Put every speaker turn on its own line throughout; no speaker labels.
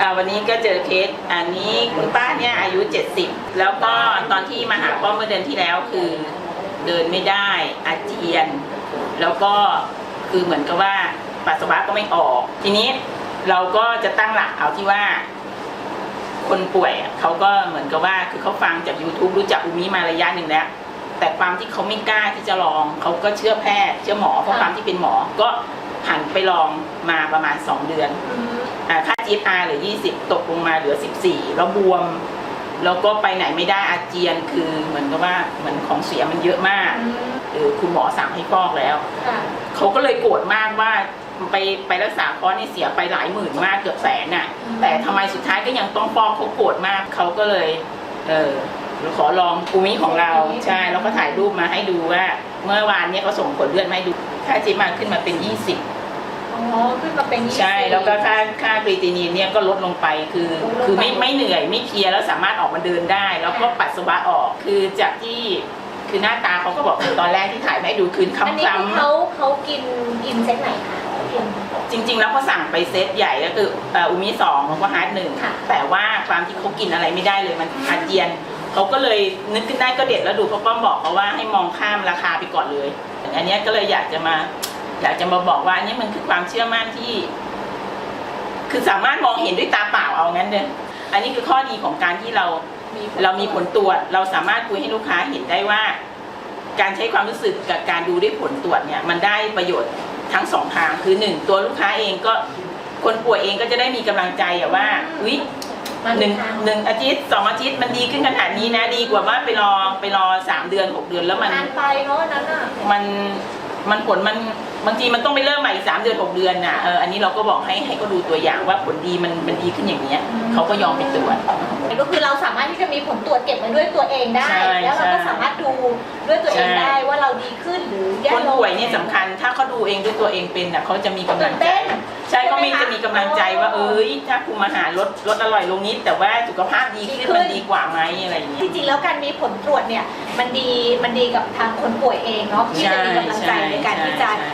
อ่าวันนี้ก็เจอเคสอันนี้คุณป้าเนี่ยอายุ 70 แล้วก็ตอนที่มาหาป้อมเมื่อเดือนที่แล้วคือเดินไม่ได้อาเจียน แล้วก็คือเหมือนกับว่าปัสสาวะก็ไม่ออก ทีนี้เราก็จะตั้งหลักเอาที่ว่า คนป่วยอะเขาก็เหมือนกับว่าคือเขาฟังจาก YouTube รู้จักอุมิมาระยะหนึ่งแล้ว แต่ความที่เขาไม่กล้าที่จะลองเขาก็เชื่อแพทย์เชื่อหมอเพราะความที่เป็นหมอก็หันไปลองมาประมาณ 2 เดือนอ่า ค่า GFR เหรือ 20 ตกลงมาเหลือ 14 แล้วบวม แล้วก็ไปไหนไม่ได้อาเจียนคือเหมือนกับว่าเหมือนของเสียมันเยอะมากเออคุณหมอสั่งให้ฟอกแล้ว
ค่ะ
เขาก็เลยโกรธมากว่าไปไปรักษาคอร์สนี่เสียไปหลายหมื่นมากเกือบแสนน่ะ
อืม
แต่ทำไมสุดท้ายก็ยังต้องฟอกเขาโกรธมากเขาก็เลย เออขอลองภูมิของเราใช่แล้วก็ถ่ายรูปมาให้ดูว่า เมื่อวานเนี่ยเขาส่งผลเลือดมาให้ดูค่าจีมาขึ้นมาเป็น 20
อ๋อขึ้นมาเป็นยี่สิบ
ใช่แล้วก็ค่าค่าครีตินีนเนี่ยก็ลดลงไปคือ
ลดลงไป
คือไม่ไม่เหนื่อยไม่เพลียแล้วสามารถออกมาเดินได้ แล้วก็ปัสสาวะออกคือจากที่คือหน้าตาเขาก็บอกตอนแรกที่ถ่ายมาให้ดูคือ
อันนี้
คล้ำ
คือเขาเขากินกินเซตไหนคะกิน
ๆจริง ๆ แล้วเขาสั่งไปเซตใหญ่ก็คือเอ่ออุมิสองแล้วก็ฮาร์ดหนึ่ง
ค่ะ
แต่ว่าความที่เขากินอะไรไม่ได้เลยมันอาเจียนเขาก็เลยนึกขึ้นได้ก็เด็ดแล้วดูเขาป้อมบอกเขาว่าให้มองข้ามราคาไปก่อนเลยอันเนี้ยก็เลยอยากจะมา อยากจะมาบอกว่าอันนี้มันคือความเชื่อมั่นที่ คือสามารถมองเห็นด้วยตาเปล่าเอางั้นเลยอันนี้คือข้อดีของการที่เราเรามีผลตรวจ เราสามารถคุยให้ลูกค้าเห็นได้ว่า การใช้ความรู้สึกกับการดูด้วยผลตรวจเนี่ย มันได้ประโยชน์ทั้งสองทางคือหนึ่งตัวลูกค้าเองก็คนป่วยเองก็จะได้มีกำลังใจอะว่าอุ๊ย
มัน
หนึ่ง
ทาง
หนึ่งอาทิตย์สองอาทิตย์มันดีขึ้นขนาดนี้นะ ดีกว่าว่าไปรอไปรอสามเดือนหกเดือนแล้วมัน
นานไปเนาะอันนั้นอะ
มัน มันผลมันบางทีมันต้องไปเริ่มใหม่อีกสามเดือนหกเดือนน่ะเอออันนี้เราก็บอกให้ให้เขาดูตัวอย่างว่าผลดีมันมันดีขึ้นอย่างเนี้ย
อืม
เขาก็ยอมไปตรวจ
ก็คือเราสามารถที่จะมีผลตรวจเก็บมาด้วยตัวเองได้
ใช่
แล้วเราก็
ใช่
สามารถดูด้วยตัวเอง
ใช่
ได้ว่าเราดีขึ้นหรือแย่
คน
ลง
ป่วยเนี่ยสำคัญ ถ้าเขาดูเองด้วยตัวเองเป็นน่ะเขาจะมีกำลั
ตื่
ง
น
ใจ
เต้น
ใช่เขามี
ใช่ไหมคะ
จะมีกำลังใจว่า
อ๋อ
เอ้ยถ้าคุมอาหารลดลดอร่อยลงนิด แต่ว่าสุขภาพดีขึ้น
ดีขึ้น
มันดีกว่าไหมอะไรอย่างเงี้ย
จริงๆแล้วการมีผลตรวจเนี่ยมันดีมันดีกับทางคนป่วยเองเนาะที่จะมีกำลังใจในการที่จะ
ใช่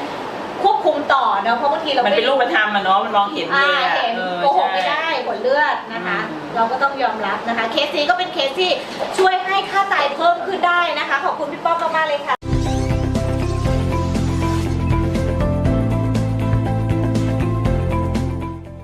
ควบคุมต่อเนาะเพราะบางทีเรา
มัน
ไม่
เป็นรูปธรรมอะเนาะมันมองเห็นเล
อ่าย
อะ
เห็น
เออ
โกหกไม่
ใช่
ได้ผลเลือดนะคะ
อืม
เราก็ต้องยอมรับนะคะ เคสนี้ก็เป็นเคสที่ช่วย